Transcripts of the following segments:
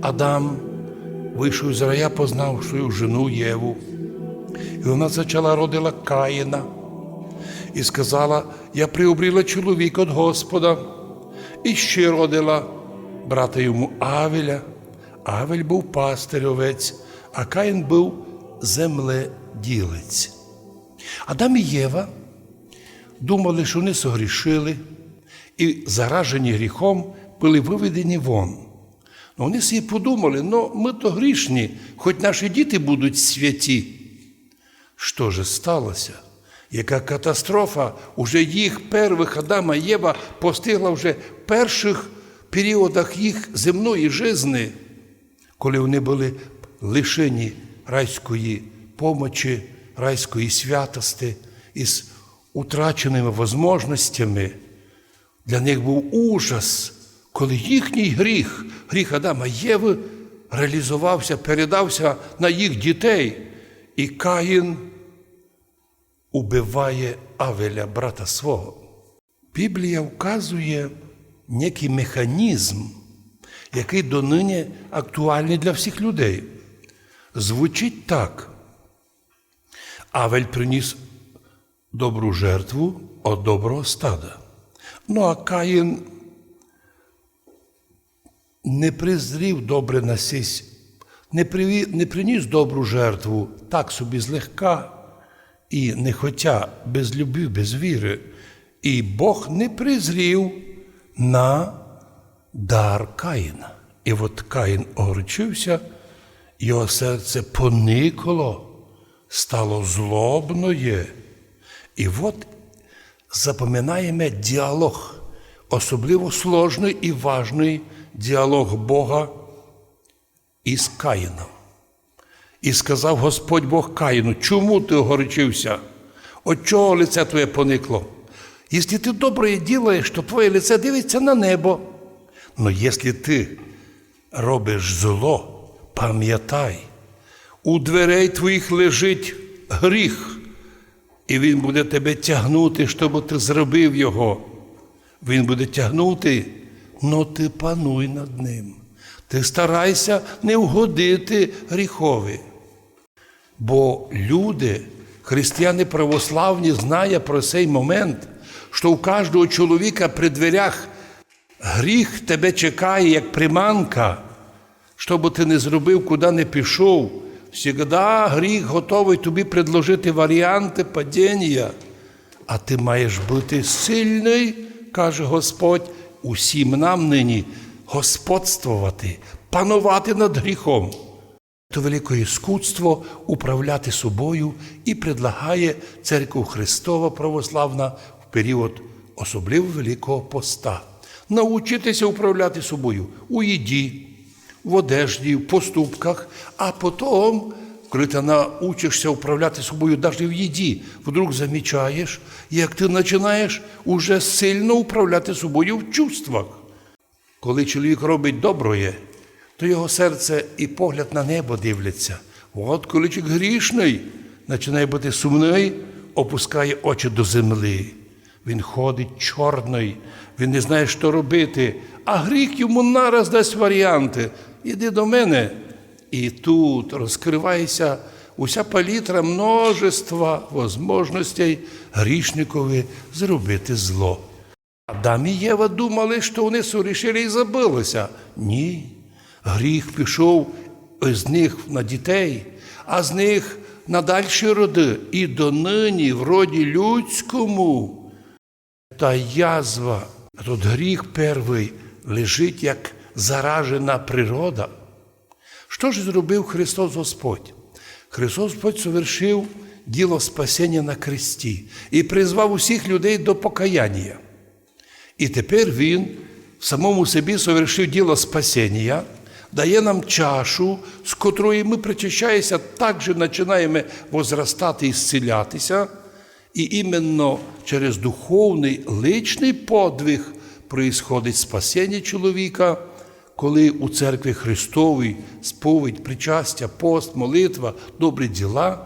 Адам вийшов з рая, познав свою жену Єву. І вона почала родила Каїна і сказала: Я приобріла чоловіка від Господа. І ще родила брата йому Авеля. Авель був пастир овець, а Каїн був земледілець. Адам і Єва думали, що вони согрішили, і заражені гріхом були виведені вон. Ну, вони собі подумали, ну ми то грішні, хоч наші діти будуть святі. Що же сталося? Яка катастрофа уже їх первих Адама і Єва постигла вже в перших періодах їх земної жизни, коли вони були лишені райської помочі, райської святості із утраченими можливостями. Для них був ужас, коли їхній гріх, гріх Адама Єви, реалізувався, передався на їх дітей. І Каїн убиває Авеля, брата свого. Біблія вказує некий механізм, який донині актуальний для всіх людей. Звучить так. Авель приніс добру жертву від доброго стада. Ну, а Каїн не призрів добре насість, не, приві, не приніс добру жертву так собі злегка і не хотя без любві, без віри. І Бог не призрів на дар Каїна. І от Каїн огорчився, його серце поникло, стало злобноє. І от запам'ятаємо діалог, особливо сложний і важний діалог Бога із Каїном. І сказав Господь Бог Каїну, чому ти огорчився? От чого лице твоє поникло? Якщо ти добре ділаєш, то твоє лице дивиться на небо. Но якщо ти робиш зло, пам'ятай, у дверей твоїх лежить гріх, і він буде тебе тягнути, щоб ти зробив його. Він буде тягнути, но ти пануй над ним. Ти старайся не вгодити гріхові. Бо люди, християни православні, знає про цей момент, що у кожного чоловіка при дверях гріх тебе чекає, як приманка, що би ти не зробив, куди не пішов. Всегда гріх готовий тобі предложити варіанти падіння. А ти маєш бути сильний, каже Господь, усім нам нині господствувати, панувати над гріхом. То велике іскусство управляти собою і предлагає Церква Христова православна в період особливо Великого поста. Научитися управляти собою у їді, в одежді, в поступках, а потім, коли ти научишся управляти собою навіть в їді, вдруг замічаєш, як ти починаєш уже сильно управляти собою в чувствах. Коли чоловік робить доброє, то його серце і погляд на небо дивляться. От коли чоловік грішний, починає бути сумний, опускає очі до землі. Він ходить чорний, він не знає, що робити, а гріх йому нараз дасть варіанти. Іди до мене. І тут розкривається уся палітра множества можливостей грішникові зробити зло. Адам і Єва думали, що вони сорішили і забилися. Ні. Гріх пішов з них на дітей, а з них на дальші роди. І донині в роді людському та язва, тут гріх перший лежить як заражена природа. Що ж зробив Христос Господь? Христос Господь совершив діло спасіння на кресті і призвав усіх людей до покаяння. І тепер Він в самому собі совершив діло спасіння, дає нам чашу, з котрої ми причащаємося, також починаємо возростати і зцілятися. І іменно через духовний личний подвиг проїсходить спасіння чоловіка, коли у церкві Христовій сповідь, причастя, пост, молитва, добрі діла,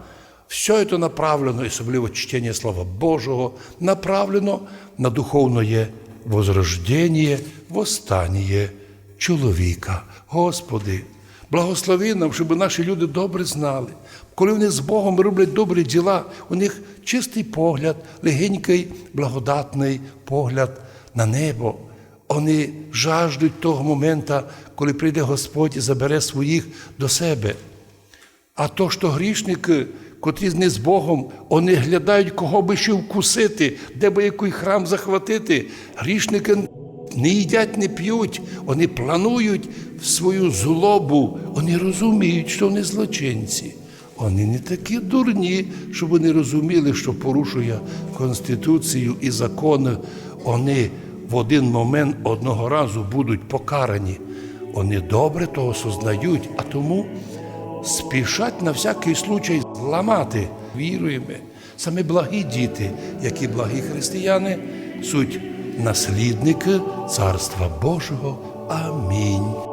все це направлено, особливо чтення Слова Божого, направлено на духовне возрождення, восстання чоловіка. Господи, благослови нам, щоб наші люди добре знали. Коли вони з Богом роблять добрі діла, у них чистий погляд, легенький, благодатний погляд на небо. Вони жаждуть того моменту, коли прийде Господь і забере своїх до себе. А то, що грішники, котрі не з Богом, вони глядають, кого би ще вкусити, де би який храм захватити. Грішники не їдять, не п'ють, вони планують свою злобу, вони розуміють, що вони злочинці. Вони не такі дурні, щоб вони розуміли, що порушує Конституцію і закони. Вони в один момент одного разу будуть покарані. Вони добре того сознають, а тому спішать на всякий случай зламати. Віруємо. Саме благі діти, які благі християни, суть наслідники Царства Божого. Амінь.